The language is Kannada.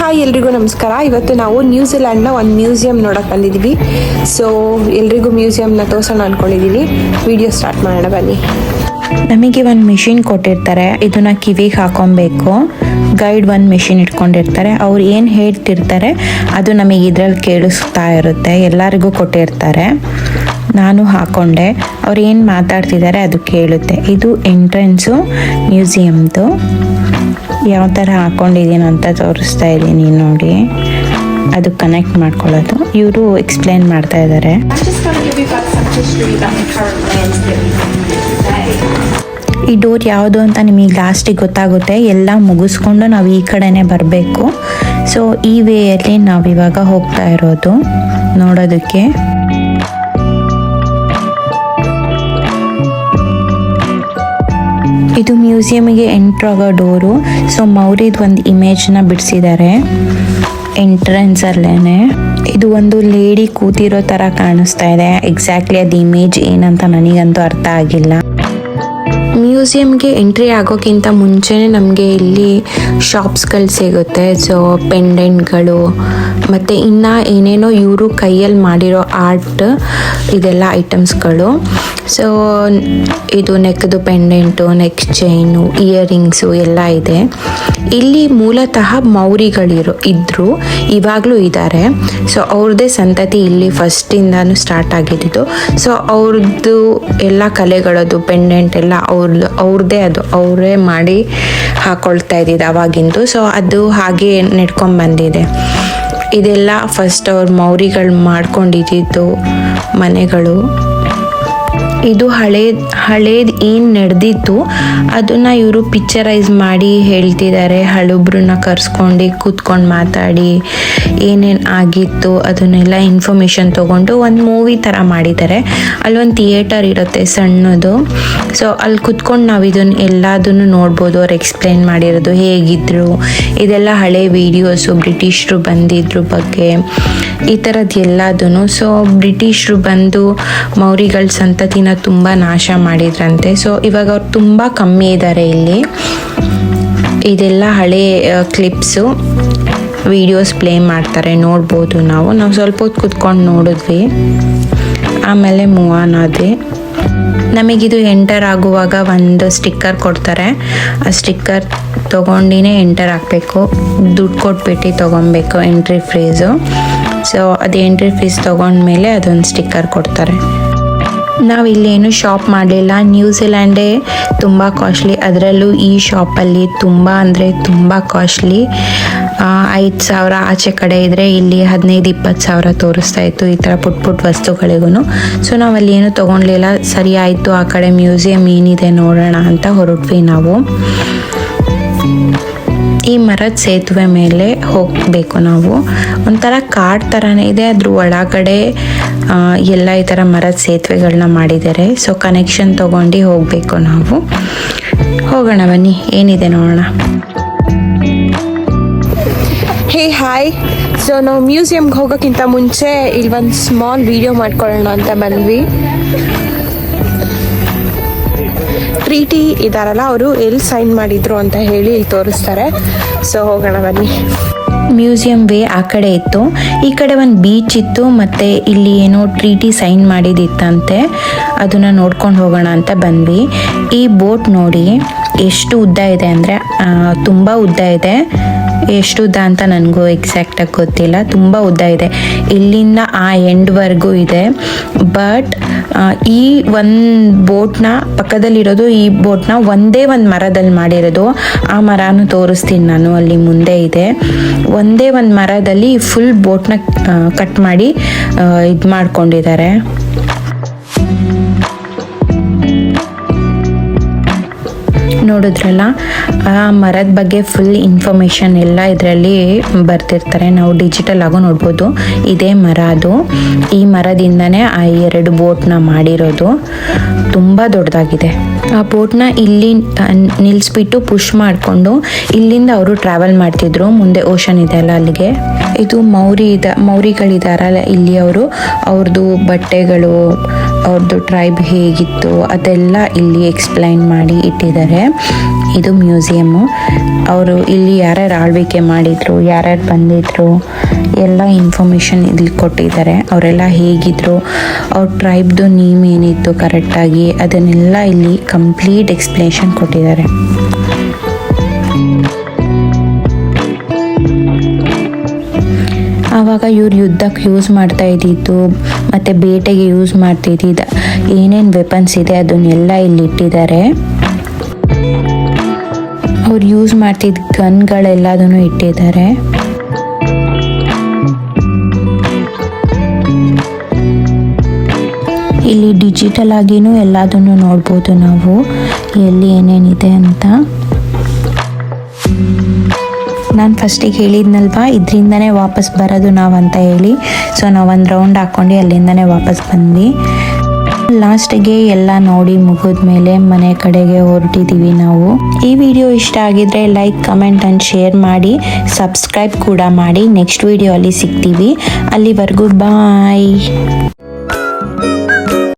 ಹಾಯ್ ಎಲ್ರಿಗೂ ನಮಸ್ಕಾರ. ಇವತ್ತು ನಾವು ನ್ಯೂಜಿಲ್ಯಾಂಡ್ನ ಒಂದು ಮ್ಯೂಸಿಯಂ ನೋಡಕ್ಕೆ ಬಂದಿದ್ದೀವಿ ಸೊ ಎಲ್ರಿಗೂ ಮ್ಯೂಸಿಯಂನ ತೋರ್ಸೋಣ ಅನ್ಕೊಂಡಿದ್ದೀವಿ ವಿಡಿಯೋ ಸ್ಟಾರ್ಟ್ ಮಾಡೋಣ, ಬನ್ನಿ. ನಮಗೆ ಒಂದು ಮಿಷಿನ್ ಕೊಟ್ಟಿರ್ತಾರೆ. ಇದನ್ನ ಕಿವಿಗೆ ಹಾಕೊಬೇಕು ಗೈಡ್ ಒಂದು ಮಿಷಿನ್ ಇಟ್ಕೊಂಡಿರ್ತಾರೆ. ಅವ್ರು ಏನು ಹೇಳ್ತಿರ್ತಾರೆ, ಅದು ನಮಗೆ ಇದ್ರಲ್ಲಿ ಕೇಳಿಸ್ತಾ ಇರುತ್ತೆ. ಎಲ್ಲರಿಗೂ ಕೊಟ್ಟಿರ್ತಾರೆ. ನಾನು ಹಾಕೊಂಡೆ. ಅವ್ರು ಏನು ಮಾತಾಡ್ತಿದ್ದಾರೆ ಅದು ಕೇಳುತ್ತೆ. ಇದು ಎಂಟ್ರೆನ್ಸು ಮ್ಯೂಸಿಯಮ್ದು ಯಾವ ಥರ ಹಾಕ್ಕೊಂಡಿದ್ದೀನಿ ಅಂತ ತೋರಿಸ್ತಾ ಇದ್ದೀನಿ ನೋಡಿ. ಅದು ಕನೆಕ್ಟ್ ಮಾಡ್ಕೊಳ್ಳೋದು. ಇವರು ಎಕ್ಸ್ಪ್ಲೇನ್ ಮಾಡ್ತಾ ಇದ್ದಾರೆ. ಈ ಡೋರ್ ಯಾವುದು ಅಂತ ನಿಮಗೆ ಲಾಸ್ಟಿಗೆ ಗೊತ್ತಾಗುತ್ತೆ. ಎಲ್ಲ ಮುಗಿಸ್ಕೊಂಡು ನಾವು ಈ ಕಡೆನೇ ಬರಬೇಕು. ಸೊ ಈ ವೇಯಲ್ಲಿ ನಾವು ಇವಾಗ ಹೋಗ್ತಾ ಇರೋದು ನೋಡೋದಕ್ಕೆ. ಇದು ಮ್ಯೂಸಿಯಂಗೆ ಎಂಟ್ರ್ ಆಗೋ ಡೋರು. ಸೊ ಮೌರಿದ್ ಒಂದು ಇಮೇಜ್ನ ಬಿಡಿಸಿದ್ದಾರೆ ಎಂಟ್ರೆನ್ಸ್ ಅಲ್ಲೇನೆ. ಇದು ಒಂದು ಲೇಡಿ ಕೂತಿರೋ ತರ ಕಾಣಿಸ್ತಾ ಇದೆ. ಎಕ್ಸಾಕ್ಟ್ಲಿ ಅದು ಇಮೇಜ್ ಏನಂತ ನನಗಂತೂ ಅರ್ಥ ಆಗಿಲ್ಲ. ಮ್ಯೂಸಿಯಂಗೆ ಎಂಟ್ರಿ ಆಗೋಕ್ಕಿಂತ ಮುಂಚೆನೇ ನಮಗೆ ಇಲ್ಲಿ ಶಾಪ್ಸ್ಗಳು ಸಿಗುತ್ತೆ. ಸೊ ಪೆಂಡೆಂಟ್ಗಳು ಮತ್ತು ಇನ್ನು ಏನೇನೋ ಇವರು ಕೈಯಲ್ಲಿ ಮಾಡಿರೋ ಆರ್ಟ್ ಇದೆಲ್ಲ ಐಟಮ್ಸ್ಗಳು ಸೊ ಇದು ನೆಕ್ದು ಪೆಂಡೆಂಟು, ನೆಕ್ ಚೈನು, ಇಯರಿಂಗ್ಸು ಎಲ್ಲ ಇದೆ. ಇಲ್ಲಿ ಮೂಲತಃ ಮೌರಿಗಳಿರೋ ಇದ್ದರು ಇವಾಗಲೂ ಇದ್ದಾರೆ ಸೊ ಅವ್ರದ್ದೇ ಸಂತತಿ ಇಲ್ಲಿ ಫಸ್ಟಿಂದನು ಸ್ಟಾರ್ಟ್ ಆಗಿದ್ದು ಸೊ ಅವ್ರದ್ದು ಎಲ್ಲ ಕಲೆಗಳದು, ಪೆಂಡೆಂಟ್ ಎಲ್ಲ ಅವ್ರದ್ದು ಅವ್ರದ್ದೇ ಅದು. ಅವರೇ ಮಾಡಿ ಹಾಕೊಳ್ತಾ ಇದ್ದಿದ್ದು ಅವಾಗಿಂದು. ಸೊ ಅದು ಹಾಗೆ ನೆಡ್ಕೊಂಡು ಬಂದಿದೆ. ಇದೆಲ್ಲ ಫಸ್ಟ್ ಅವ್ರ ಮೌರಿಗಳು ಮಾಡ್ಕೊಂಡಿದ್ದು ಮನೆಗಳು. ಇದು ಹಳೇದ್ ಹಳೇದ್ ಏನು ನಡೆದಿತ್ತು, ಅದನ್ನ ಇವರು ಪಿಕ್ಚರೈಸ್ ಮಾಡಿ ಹೇಳ್ತಿದ್ದಾರೆ ಹಳೊಬ್ರನ್ನ ಕರ್ಸ್ಕೊಂಡು ಕೂತ್ಕೊಂಡು ಮಾತಾಡಿ, ಏನೇನು ಆಗಿತ್ತು, ಅದನ್ನೆಲ್ಲ ಇನ್ಫಾರ್ಮೇಷನ್ ತೊಗೊಂಡು ಒಂದು ಮೂವಿ ಥರ ಮಾಡಿದ್ದಾರೆ ಅಲ್ಲೊಂದು ಥಿಯೇಟರ್ ಇರುತ್ತೆ ಸಣ್ಣದು. ಸೊ ಅಲ್ಲಿ ಕುತ್ಕೊಂಡು ನಾವು ಇದನ್ನ ಎಲ್ಲದನ್ನು ನೋಡ್ಬೋದು, ಅವ್ರು ಎಕ್ಸ್ಪ್ಲೈನ್ ಮಾಡಿರೋದು ಹೇಗಿದ್ರು, ಇದೆಲ್ಲ ಹಳೆ ವೀಡಿಯೋಸು ಬ್ರಿಟಿಷರು ಬಂದಿದ್ರು ಬಗ್ಗೆ, ಈ ಥರದ್ದು ಎಲ್ಲದೂ ಸೊ ಬ್ರಿಟಿಷರು ಬಂದು ಮೌರಿಗಳ ಸಂತತಿನ ತುಂಬ ನಾಶ ಮಾಡಿದ್ರಂತೆ. ಸೊ ಇವಾಗ ಅವ್ರು ತುಂಬ ಕಮ್ಮಿ ಇದ್ದಾರೆ ಇಲ್ಲಿ. ಇದೆಲ್ಲ ಹಳೆ ಕ್ಲಿಪ್ಸು ವಿಡಿಯೋಸ್ ಪ್ಲೇ ಮಾಡ್ತಾರೆ. ನೋಡ್ಬೋದು ನಾವು. ನಾವು ಸ್ವಲ್ಪ ಹೊತ್ತು ಕುತ್ಕೊಂಡು ನೋಡಿದ್ವಿ. ಆಮೇಲೆ ಮೂವ್ ಆನ್ ಆದ್ವಿ ನಮಗಿದು ಎಂಟರ್ ಆಗುವಾಗ ಒಂದು ಸ್ಟಿಕ್ಕರ್ ಕೊಡ್ತಾರೆ. ಆ ಸ್ಟಿಕ್ಕರ್ ತೊಗೊಂಡಿನೇ ಎಂಟರ್ ಹಾಕಬೇಕು. ದುಡ್ಡು ಕೊಟ್ಬಿಟ್ಟು ತೊಗೊಬೇಕು ಎಂಟ್ರಿ ಫೀಸು ಸೊ ಅದು ಎಂಟ್ರಿ ಫೀಸ್ ತೊಗೊಂಡ್ಮೇಲೆ ಅದೊಂದು ಸ್ಟಿಕ್ಕರ್ ಕೊಡ್ತಾರೆ. ನಾವು ಇಲ್ಲೇನು ಶಾಪ್ ಮಾಡಲಿಲ್ಲ ನ್ಯೂಜಿಲ್ಯಾಂಡೇ ತುಂಬ ಕಾಸ್ಟ್ಲಿ ಅದರಲ್ಲೂ ಈ ಶಾಪಲ್ಲಿ ತುಂಬ ಅಂದರೆ ತುಂಬ ಕಾಸ್ಟ್ಲಿ ಐದು ಸಾವಿರ ಆಚೆ ಕಡೆ ಇದ್ದರೆ ಇಲ್ಲಿ ಹದಿನೈದು, ಇಪ್ಪತ್ತು ಸಾವಿರ ತೋರಿಸ್ತಾ ಇತ್ತು ಈ ಥರ ಪುಟ್ ಪುಟ್ ವಸ್ತುಗಳಿಗೂ ಸೊ ನಾವು ಅಲ್ಲಿ ಏನು ತೊಗೊಳ್ಲಿಲ್ಲ ಸರಿ ಆಯಿತು, ಆ ಕಡೆ ಮ್ಯೂಸಿಯಂ ಏನಿದೆ ನೋಡೋಣ ಅಂತ ಹೊರಟ್ವಿ ನಾವು. ಈ ಮರದ ಸೇತುವೆ ಮೇಲೆ ಹೋಗಬೇಕು ನಾವು. ಒಂಥರ ಕಾಡ್ ಥರನೇ ಇದೆ. ಅದ್ರ ಒಳಗಡೆ ಎಲ್ಲ ಈ ಥರ ಮರದ ಸೇತುವೆಗಳನ್ನ ಮಾಡಿದ್ದಾರೆ. ಸೊ ಕನೆಕ್ಷನ್ ತೊಗೊಂಡು ಹೋಗಬೇಕು ನಾವು. ಹೋಗೋಣ ಬನ್ನಿ. ಏನಿದೆ ನೋಡೋಣ. ಹೇ, ಹಾಯ್. ಸೊ ನಾವು ಮ್ಯೂಸಿಯಮ್ಗೆ ಹೋಗೋಕ್ಕಿಂತ ಮುಂಚೆ ಇಲ್ಲಿ ಒಂದು ಸ್ಮಾಲ್ ವಿಡಿಯೋ ಮಾಡ್ಕೊಳ್ಳೋಣ ಅಂತ ಬಂದ್ವಿ. ಟ್ರೀಟಿ ಇದಾರಲ್ಲ, ಅವರು ಎಲ್ಲಿ ಸೈನ್ ಮಾಡಿದ್ರು ಅಂತ ಹೇಳಿ ಇಲ್ಲಿ ತೋರಿಸ್ತಾರೆ. ಸೊ ಹೋಗೋಣ ಬನ್ನಿ. ಮ್ಯೂಸಿಯಂ ವೇ ಆ ಕಡೆ ಇತ್ತು. ಈ ಕಡೆ ಒಂದು ಬೀಚ್ ಇತ್ತು, ಮತ್ತೆ ಇಲ್ಲಿ ಏನೋ ಟ್ರೀಟಿ ಸೈನ್ ಮಾಡಿದಿತ್ತಂತೆ. ಅದನ್ನ ನೋಡ್ಕೊಂಡು ಹೋಗೋಣ ಅಂತ ಬಂದ್ವಿ. ಈ ಬೋಟ್ ನೋಡಿ, ಎಷ್ಟು ಉದ್ದ ಇದೆ ಅಂದರೆ ತುಂಬ ಉದ್ದ ಇದೆ. ಎಷ್ಟು ಉದ್ದ ಅಂತ ನನಗೂ ಎಕ್ಸಾಕ್ಟಾಗಿ ಗೊತ್ತಿಲ್ಲ. ತುಂಬ ಉದ್ದ ಇದೆ. ಇಲ್ಲಿಂದ ಆ ಎಂಡ್ವರೆಗೂ ಇದೆ. ಬಟ್ ಈ ಒಂದು ಬೋಟ್ನ ಪಕ್ಕದಲ್ಲಿರೋದು ಈ ಬೋಟ್ನ ಒಂದೇ ಒಂದು ಮರದಲ್ಲಿ ಮಾಡಿರೋದು. ಆ ಮರನೂ ತೋರಿಸ್ತೀನಿ ನಾನು, ಅಲ್ಲಿ ಮುಂದೆ ಇದೆ. ಒಂದೇ ಒಂದು ಮರದಲ್ಲಿ ಫುಲ್ ಬೋಟ್ನ ಕಟ್ ಮಾಡಿ ಇದು ಮಾಡ್ಕೊಂಡಿದ್ದಾರೆ. ನೋಡಿದ್ರಲ್ಲ, ಆ ಮರದ ಬಗ್ಗೆ ಫುಲ್ ಇನ್ಫಾರ್ಮೇಷನ್ ಎಲ್ಲ ಇದರಲ್ಲಿ ಬರ್ತಿರ್ತಾರೆ. ನಾವು ಡಿಜಿಟಲ್ ಆಗು ನೋಡ್ಬೋದು. ಇದೇ ಮರ ಅದು. ಈ ಮರದಿಂದನೇ ಆ ಎರಡು ಬೋಟ್ನ ಮಾಡಿರೋದು. ತುಂಬ ದೊಡ್ಡದಾಗಿದೆ. ಆ ಬೋಟ್ನ ಇಲ್ಲಿ ನಿಲ್ಲಿಸ್ಬಿಟ್ಟು ಪುಷ್ ಮಾಡಿಕೊಂಡು ಇಲ್ಲಿಂದ ಅವರು ಟ್ರಾವೆಲ್ ಮಾಡ್ತಿದ್ರು. ಮುಂದೆ ಓಷನ್ ಇದೆ ಅಲ್ಲ ಅಲ್ಲಿಗೆ. ಇದು ಮೌರಿ ಇದ ಮೌರಿಗಳಿದಾರಲ್ಲ, ಇಲ್ಲಿ ಅವರು ಅವ್ರದ್ದು ಬಟ್ಟೆಗಳು ಅವ್ರದ್ದು ಟ್ರೈಬ್ ಹೇಗಿತ್ತು ಅದೆಲ್ಲ ಇಲ್ಲಿ ಎಕ್ಸ್ಪ್ಲೈನ್ ಮಾಡಿ ಇಟ್ಟಿದ್ದಾರೆ. ಇದು ಮ್ಯೂಸಿಯಮ್ಮು ಅವರು ಇಲ್ಲಿ ಯಾರ್ಯಾರು ಆಳ್ವಿಕೆ ಮಾಡಿದ್ರು, ಯಾರ್ಯಾರು ಬಂದಿದ್ರು, ಎಲ್ಲ ಇನ್ಫಾರ್ಮೇಷನ್ ಇಲ್ಲಿ ಕೊಟ್ಟಿದ್ದಾರೆ. ಅವರೆಲ್ಲ ಹೇಗಿದ್ರು, ಅವ್ರ ಟ್ರೈಬ್ದು ನೇಮ್ ಏನಿತ್ತು ಕರೆಕ್ಟಾಗಿ ಅದನ್ನೆಲ್ಲ ಇಲ್ಲಿ ಕಂಪ್ಲೀಟ್ ಎಕ್ಸ್ಪ್ಲೇಷನ್ ಕೊಟ್ಟಿದ್ದಾರೆ. ಆವಾಗ ಇವ್ರು ಯುದ್ಧಕ್ಕೆ ಯೂಸ್ ಮಾಡ್ತಾ ಇದ್ದಿದ್ದು ಮತ್ತು ಬೇಟೆಗೆ ಯೂಸ್ ಮಾಡ್ತಿದ್ದ ಏನೇನು ವೆಪನ್ಸ್ ಇದೆ ಅದನ್ನೆಲ್ಲ ಇಲ್ಲಿ ಇಟ್ಟಿದ್ದಾರೆ. ಅವ್ರು ಯೂಸ್ ಮಾಡ್ತಿದ್ದ ಗನ್ಗಳೆಲ್ಲದನ್ನು ಇಟ್ಟಿದ್ದಾರೆ. ಇಲ್ಲಿ ಡಿಜಿಟಲ್ ಆಗಿನೂ ಎಲ್ಲದನ್ನು ನೋಡ್ಬೋದು ನಾವು. ಎಲ್ಲಿ ಏನೇನಿದೆ ಅಂತ. ನಾನು ಫಸ್ಟಿಗೆ ಹೇಳಿದ್ನಲ್ವಾ? ಇದರಿಂದನೇ ವಾಪಸ್ ಬರೋದು ನಾವು ಅಂತ ಹೇಳಿ. ಸೊ ನಾವು ಒಂದು ರೌಂಡ್ ಹಾಕ್ಕೊಂಡು ಅಲ್ಲಿಂದನೇ ವಾಪಸ್ ಬಂದ್ವಿ. ಲಾಸ್ಟ್ಗೆ ಎಲ್ಲ ನೋಡಿ ಮುಗಿದ ಮೇಲೆ ಮನೆ ಕಡೆಗೆ ಹೊರಟಿದ್ದೀವಿ ನಾವು. ಈ ವಿಡಿಯೋ ಇಷ್ಟ ಆಗಿದ್ರೆ ಲೈಕ್ ಕಮೆಂಟ್ ಆ್ಯಂಡ್ ಶೇರ್ ಮಾಡಿ. ಸಬ್ಸ್ಕ್ರೈಬ್ ಕೂಡ ಮಾಡಿ. ನೆಕ್ಸ್ಟ್ ವಿಡಿಯೋ ಅಲ್ಲಿ ಸಿಗ್ತೀವಿ. ಅಲ್ಲಿವರೆಗೂ ಬಾಯ್